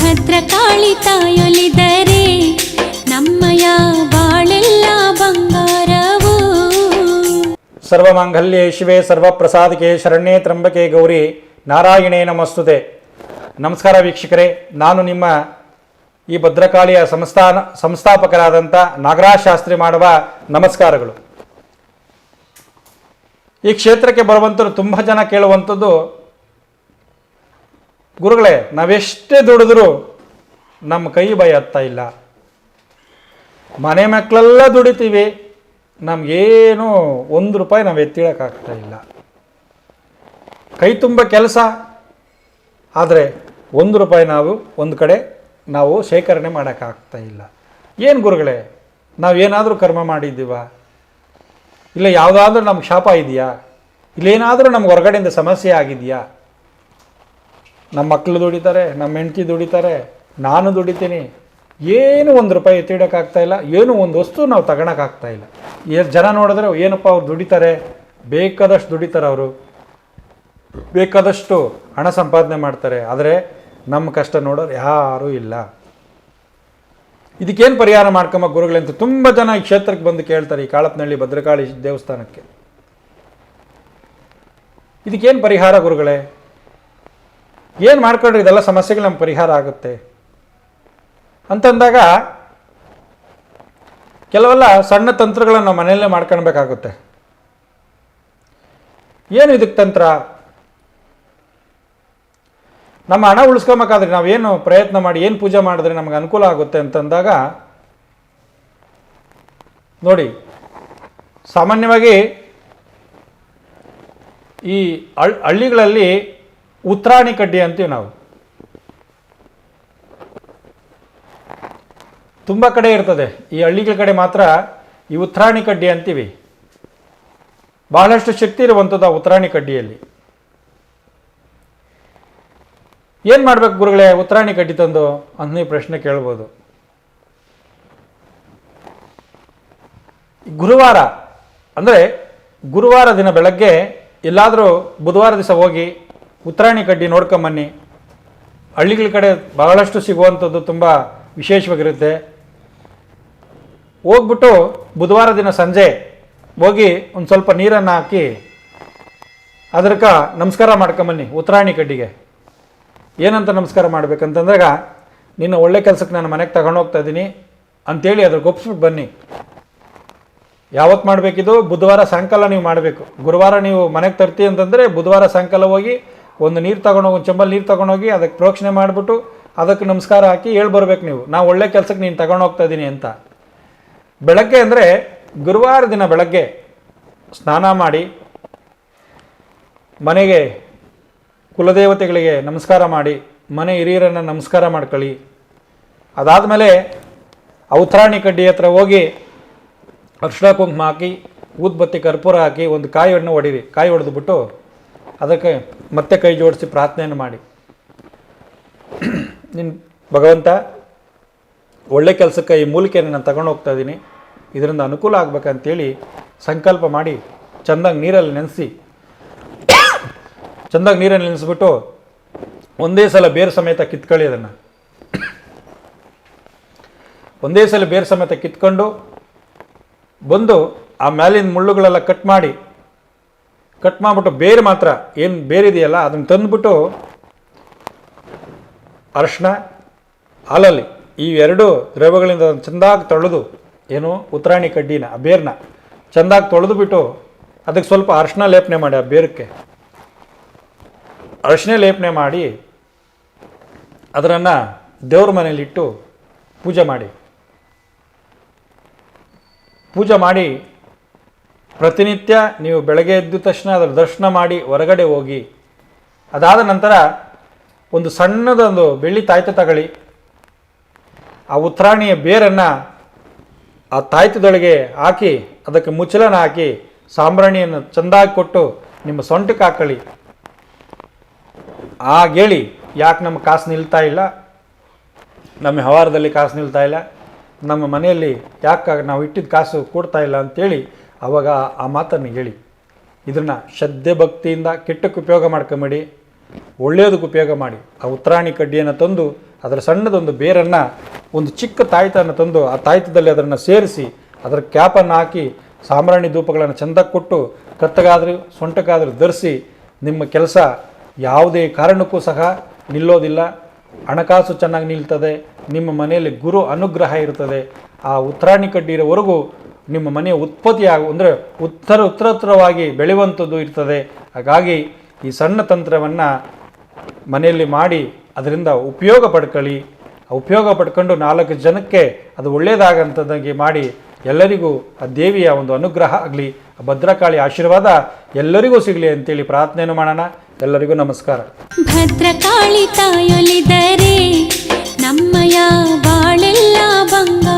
ಭದ್ರಕಾಳಿ ತಾಯೊಲಿದರೆ ನಮ್ಮಯ ಬಾಳೆಲ್ಲ ಬಂಗಾರವು. ಸರ್ವಮಾಂಗಲ್ಯೆ ಶಿವೆ ಸರ್ವಪ್ರಸಾದಕ್ಕೆ ಶರಣ್ಯೇ ತ್ರಂಬಕೆ ಗೌರಿ, ನಾರಾಯಣೇ ನಮಸ್ತುತೆ. ನಮಸ್ಕಾರ ವೀಕ್ಷಕರೇ, ನಾನು ನಿಮ್ಮ ಈ ಭದ್ರಕಾಳಿಯ ಸಂಸ್ಥಾನ, ಸಂಸ್ಥಾಪಕರಾದಂಥ ನಾಗರಾಜ್ ಶಾಸ್ತ್ರಿ ಮಾಡುವ ನಮಸ್ಕಾರಗಳು. ಈ ಕ್ಷೇತ್ರಕ್ಕೆ ಬರುವಂಥದ್ದು ತುಂಬ ಜನ ಕೇಳುವಂಥದ್ದು ಗುರುಗಳೇ, ನಾವೆಷ್ಟೇ ದುಡಿದ್ರು ನಮ್ಮ ಕೈ ಬಾಯಿ ಹತ್ತಾ ಇಲ್ಲ. ಮನೆ ಮಕ್ಕಳೆಲ್ಲ ದುಡಿತೀವಿ, ನಮಗೇನು ಒಂದು ರೂಪಾಯಿ ನಾವು ಎತ್ತಿಡೋಕ್ಕಾಗ್ತಾ ಇಲ್ಲ. ಕೈ ತುಂಬ ಕೆಲಸ, ಆದರೆ ಒಂದು ರೂಪಾಯಿ ನಾವು ಒಂದು ಕಡೆ ನಾವು ಶೇಖರಣೆ ಮಾಡೋಕ್ಕಾಗ್ತಾ ಇಲ್ಲ. ಏನು ಗುರುಗಳೇ, ನಾವೇನಾದರೂ ಕರ್ಮ ಮಾಡಿದ್ದೀವ? ಇಲ್ಲ ಯಾವುದಾದ್ರೂ ನಮ್ಗೆ ಶಾಪ ಇದೆಯಾ? ಇಲ್ಲೇನಾದರೂ ನಮ್ಗೆ ಹೊರಗಡೆಯಿಂದ ಸಮಸ್ಯೆ ಆಗಿದೆಯಾ? ನಮ್ಮ ಮಕ್ಕಳು ದುಡಿತಾರೆ, ನಮ್ಮ ಹೆಂಡತಿ ದುಡಿತಾರೆ, ನಾನು ದುಡಿತೀನಿ. ಏನು ಒಂದು ರೂಪಾಯಿ ಎತ್ತಿಡೋಕ್ಕಾಗ್ತಾ ಇಲ್ಲ, ಏನು ಒಂದು ವಸ್ತು ನಾವು ತಗೊಳಕ್ಕಾಗ್ತಾ ಇಲ್ಲ. ಎಷ್ಟು ಜನ ನೋಡಿದ್ರೆ, ಏನಪ್ಪ ಅವ್ರು ದುಡಿತಾರೆ? ಬೇಕಾದಷ್ಟು ದುಡಿತಾರೆ ಅವರು. ಬೇಕಾದಷ್ಟು ಹಣ ಸಂಪಾದನೆ ಮಾಡ್ತಾರೆ. ಆದರೆ ನಮ್ಮ ಕಷ್ಟ ನೋಡೋರು ಯಾರೂ ಇಲ್ಲ. ಇದಕ್ಕೇನು ಪರಿಹಾರ ಮಾಡ್ಕೊಂಬ ಗುರುಗಳಂತ ತುಂಬ ಜನ ಈ ಕ್ಷೇತ್ರಕ್ಕೆ ಬಂದು ಕೇಳ್ತಾರೆ, ಈ ಕಾಳಪ್ಪನಹಳ್ಳಿ ಭದ್ರಕಾಳಿ ದೇವಸ್ಥಾನಕ್ಕೆ. ಇದಕ್ಕೇನು ಪರಿಹಾರ ಗುರುಗಳೇ? ಏನು ಮಾಡ್ಕೊಂಡ್ರೆ ಇದೆಲ್ಲ ಸಮಸ್ಯೆಗಳು ನಮ್ಗೆ ಪರಿಹಾರ ಆಗುತ್ತೆ? ಅಂತಂದಾಗ ಕೆಲವೆಲ್ಲ ಸಣ್ಣ ತಂತ್ರಗಳನ್ನು ನಾವು ಮನೆಯಲ್ಲೇ ಮಾಡ್ಕೊಳ್ಬೇಕಾಗುತ್ತೆ. ಏನು ಇದಕ್ಕೆ ತಂತ್ರ? ನಮ್ಮ ಹಣ ಉಳಿಸ್ಕೊಬೇಕಾದ್ರೆ ನಾವೇನು ಪ್ರಯತ್ನ ಮಾಡಿ, ಏನು ಪೂಜೆ ಮಾಡಿದ್ರೆ ನಮಗೆ ಅನುಕೂಲ ಆಗುತ್ತೆ ಅಂತಂದಾಗ, ನೋಡಿ, ಸಾಮಾನ್ಯವಾಗಿ ಈ ಹಳ್ ಹಳ್ಳಿಗಳಲ್ಲಿ ಉತ್ರಾಣಿ ಕಡ್ಡಿ ಅಂತೀವಿ ನಾವು. ತುಂಬ ಕಡೆ ಇರ್ತದೆ. ಈ ಹಳ್ಳಿಗಳ ಕಡೆ ಮಾತ್ರ ಈ ಉತ್ರಾಣಿ ಕಡ್ಡಿ ಅಂತೀವಿ. ಬಹಳಷ್ಟು ಶಕ್ತಿ ಇರುವಂಥದ್ದು ಆ ಉತ್ರಾಣಿ ಕಡ್ಡಿಯಲ್ಲಿ. ಏನು ಮಾಡಬೇಕು ಗುರುಗಳೇ ಉತ್ರಾಣಿ ಕಡ್ಡಿ ತಂದು ಅಂತ ನೀವು ಪ್ರಶ್ನೆ ಕೇಳ್ಬೋದು. ಗುರುವಾರ ಅಂದರೆ ಗುರುವಾರ ದಿನ ಬೆಳಗ್ಗೆ ಎಲ್ಲಾದರೂ ಬುಧವಾರ ದಿವಸ ಹೋಗಿ ಉತ್ರಾಣಿ ಕಡ್ಡಿ ನೋಡ್ಕೊಂಬನ್ನಿ ಹಳ್ಳಿಗಳ ಕಡೆ ಬಹಳಷ್ಟು ಸಿಗುವಂಥದ್ದು ತುಂಬ ವಿಶೇಷವಾಗಿರುತ್ತೆ. ಹೋಗ್ಬಿಟ್ಟು ಬುಧವಾರ ದಿನ ಸಂಜೆ ಹೋಗಿ ಒಂದು ಸ್ವಲ್ಪ ನೀರನ್ನು ಹಾಕಿ ಅದಕ್ಕ ನಮಸ್ಕಾರ ಮಾಡ್ಕೊಂಬನ್ನಿ ಉತ್ತರಾಣಿ ಕಡ್ಡಿಗೆ. ಏನಂತ ನಮಸ್ಕಾರ ಮಾಡ್ಬೇಕಂತಂದಾಗ ನಿನ್ನ ಒಳ್ಳೆ ಕೆಲಸಕ್ಕೆ ನಾನು ಮನೆಗೆ ತಗೊಂಡು ಹೋಗ್ತಾ ಇದ್ದೀನಿ ಅಂತೇಳಿ ಅದ್ರ ಗೊಪ್ಸ್ಬಿಟ್ಟು ಬನ್ನಿ. ಯಾವತ್ತು ಮಾಡಬೇಕಿದು? ಬುಧವಾರ ಸಾಯಂಕಾಲ ನೀವು ಮಾಡಬೇಕು. ಗುರುವಾರ ನೀವು ಮನೆಗೆ ತರ್ತಿ ಅಂತಂದರೆ ಬುಧವಾರ ಸಾಯಂಕಾಲ ಹೋಗಿ ಒಂದು ನೀರು ತಗೊಂಡೋಗಿ, ಒಂದು ಚಂಬಲ್ ನೀರು ತಗೊಂಡೋಗಿ ಅದಕ್ಕೆ ಪ್ರೋಕ್ಷಣೆ ಮಾಡಿಬಿಟ್ಟು ಅದಕ್ಕೆ ನಮಸ್ಕಾರ ಹಾಕಿ ಹೇಳ್ಬರ್ಬೇಕು ನೀವು. ನಾವು ಒಳ್ಳೆ ಕೆಲಸಕ್ಕೆ ನೀನು ತಗೊಂಡು ಹೋಗ್ತಾ ಇದ್ದೀನಿ ಅಂತ. ಬೆಳಗ್ಗೆ ಅಂದರೆ ಗುರುವಾರ ದಿನ ಬೆಳಗ್ಗೆ ಸ್ನಾನ ಮಾಡಿ ಮನೆಗೆ ಕುಲದೇವತೆಗಳಿಗೆ ನಮಸ್ಕಾರ ಮಾಡಿ, ಮನೆ ಹಿರಿಯರನ್ನು ನಮಸ್ಕಾರ ಮಾಡ್ಕೊಳ್ಳಿ. ಅದಾದಮೇಲೆ ಔತ್ರಾಣಿ ಕಡ್ಡಿ ಹತ್ರ ಹೋಗಿ ಅರ್ಶಿಣ ಕುಂಕುಮ ಹಾಕಿ, ಊದ್ಬತ್ತಿ ಕರ್ಪೂರ ಹಾಕಿ, ಒಂದು ಕಾಯಿ ಹಣ್ಣು ಹೊಡೀರಿ ಕಾಯಿ ಹೊಡೆದ್ಬಿಟ್ಟು ಅದಕ್ಕೆ ಮತ್ತೆ ಕೈ ಜೋಡಿಸಿ ಪ್ರಾರ್ಥನೆಯನ್ನು ಮಾಡಿ. ನಿನ್ನ ಭಗವಂತ, ಒಳ್ಳೆ ಕೆಲಸಕ್ಕೆ ಈ ಮೂಲಿಕೆಯನ್ನು ನಾನು ತಗೊಂಡು ಹೋಗ್ತಾ ಇದ್ದೀನಿ. ಇದರಿಂದ ಅನುಕೂಲ ಆಗ್ಬೇಕಂತೇಳಿ ಸಂಕಲ್ಪ ಮಾಡಿ ಚೆಂದಾಗಿ ನೀರಲ್ಲಿ ನೆನೆಸಿ. ಚೆಂದಾಗಿ ನೀರಲ್ಲಿ ನೆನೆಸ್ಬಿಟ್ಟು ಒಂದೇ ಸಲ ಬೇರು ಸಮೇತ ಕಿತ್ಕೊಳ್ಳಿ ಅದನ್ನು. ಒಂದೇ ಸಲ ಬೇರು ಸಮೇತ ಕಿತ್ಕೊಂಡು ಬಂದು ಆ ಮ್ಯಾಲಿನ ಮುಳ್ಳುಗಳೆಲ್ಲ ಕಟ್ ಮಾಡಿ ಕಟ್ ಮಾಡಿಬಿಟ್ಟು ಬೇರೆ ಮಾತ್ರ ಏನು ಬೇರಿದೆಯಲ್ಲ ಅದನ್ನು ತಂದುಬಿಟ್ಟು ಅರಶಿನ ಹಾಲಲ್ಲಿ ಈ ಎರಡು ದ್ರವ್ಯಗಳಿಂದ ಅದನ್ನು ಚೆಂದಾಗಿ ತೊಳೆದು, ಏನು ಉತ್ತರಾಣಿ ಕಡ್ಡಿನ, ಆ ಬೇರನ್ನ ಚೆಂದಾಗಿ ತೊಳೆದು ಬಿಟ್ಟು ಅದಕ್ಕೆ ಸ್ವಲ್ಪ ಅರಶಿನ ಲೇಪನೆ ಮಾಡಿ ಆ ಬೇರಕ್ಕೆ. ಅರಶಿನ ಲೇಪನೆ ಮಾಡಿ ಅದರನ್ನು ದೇವ್ರ ಮನೇಲಿಟ್ಟು ಪೂಜೆ ಮಾಡಿ. ಪೂಜೆ ಮಾಡಿ ಪ್ರತಿನಿತ್ಯ ನೀವು ಬೆಳಗ್ಗೆ ಎದ್ದ ತಕ್ಷಣ ಅದರ ದರ್ಶನ ಮಾಡಿ ಹೊರಗಡೆ ಹೋಗಿ. ಅದಾದ ನಂತರ ಒಂದು ಸಣ್ಣದೊಂದು ಬೆಳ್ಳಿ ತಾಯ್ತ ತಗೊಳ್ಳಿ. ಆ ಉತ್ತರಾಣಿಯ ಬೇರನ್ನು ಆ ತಾಯ್ತದೊಳಗೆ ಹಾಕಿ, ಅದಕ್ಕೆ ಮುಚ್ಚಲನ ಹಾಕಿ, ಸಾಂಬ್ರಾಣಿಯನ್ನು ಚೆಂದಾಗಿ ಕೊಟ್ಟು ನಿಮ್ಮ ಸೊಂಟಕ್ಕೆ ಹಾಕೊಳ್ಳಿ. ಆಗೇಳಿ ಯಾಕೆ ನಮ್ಮ ಕಾಸು ನಿಲ್ತಾ ಇಲ್ಲ? ನಮ್ಮ ವ್ಯವಹಾರದಲ್ಲಿ ಕಾಸು ನಿಲ್ತಾ ಇಲ್ಲ? ನಮ್ಮ ಮನೆಯಲ್ಲಿ ಯಾಕೆ ನಾವು ಇಟ್ಟಿದ್ದ ಕಾಸು ಕೊಡ್ತಾ ಇಲ್ಲ ಅಂತೇಳಿ ಅವಾಗ ಆ ಮಾತನ್ನು ಹೇಳಿ ಇದನ್ನು ಶ್ರದ್ಧೆ ಭಕ್ತಿಯಿಂದ ಕೆಟ್ಟಕ್ಕೆ ಉಪಯೋಗ ಮಾಡ್ಕೊಂಬೇಡಿ, ಒಳ್ಳೆಯದಕ್ಕೆ ಉಪಯೋಗ ಮಾಡಿ. ಆ ಉತ್ತರಾಣಿ ಕಡ್ಡಿಯನ್ನು ತಂದು, ಅದರ ಸಣ್ಣದೊಂದು ಬೇರನ್ನು, ಒಂದು ಚಿಕ್ಕ ತಾಯ್ತನ್ನು ತಂದು, ಆ ತಾಯ್ತದಲ್ಲಿ ಅದನ್ನು ಸೇರಿಸಿ, ಅದರ ಕ್ಯಾಪನ್ನು ಹಾಕಿ ಸಾಮ್ರಾಣಿ ಧೂಪಗಳನ್ನು ಚೆಂದ ಕೊಟ್ಟು, ಕತ್ತಗಾದರೂ, ಸೊಂಟಕ್ಕಾದರೂ ಧರಿಸಿ, ನಿಮ್ಮ ಕೆಲಸ ಯಾವುದೇ ಕಾರಣಕ್ಕೂ ಸಹ ನಿಲ್ಲೋದಿಲ್ಲ. ಹಣಕಾಸು ಚೆನ್ನಾಗಿ ನಿಲ್ತದೆ, ನಿಮ್ಮ ಮನೆಯಲ್ಲಿ ಗುರು ಅನುಗ್ರಹ ಇರ್ತದೆ. ಆ ಉತ್ತರಾಣಿ ಕಡ್ಡಿ ಇರೋವರೆಗೂ ನಿಮ್ಮ ಮನೆಯ ಉತ್ಪತ್ತಿ ಆಗು ಅಂದರೆ ಉತ್ತರ ಉತ್ತರೋತ್ತರವಾಗಿ ಬೆಳೆಯುವಂಥದ್ದು ಇರ್ತದೆ. ಹಾಗಾಗಿ ಈ ಸಣ್ಣ ತಂತ್ರವನ್ನು ಮನೆಯಲ್ಲಿ ಮಾಡಿ ಅದರಿಂದ ಉಪಯೋಗ ಪಡ್ಕೊಳ್ಳಿ. ಉಪಯೋಗ ಪಡ್ಕೊಂಡು ನಾಲ್ಕು ಜನಕ್ಕೆ ಅದು ಒಳ್ಳೆಯದಾಗಂಥದ್ದಾಗಿ ಮಾಡಿ ಎಲ್ಲರಿಗೂ ಆ ದೇವಿಯ ಒಂದು ಅನುಗ್ರಹ ಆಗಲಿ ಭದ್ರಕಾಳಿ ಆಶೀರ್ವಾದ ಎಲ್ಲರಿಗೂ ಸಿಗಲಿ ಅಂತೇಳಿ ಪ್ರಾರ್ಥನೆಯನ್ನು ಮಾಡೋಣ. ಎಲ್ಲರಿಗೂ ನಮಸ್ಕಾರ. ಭದ್ರಕಾಳಿ ತಾಯೊಲಿದರೆ ನಮ್ಮಯ ಬಾಳೆಲ್ಲ ಬಂಗಾರ.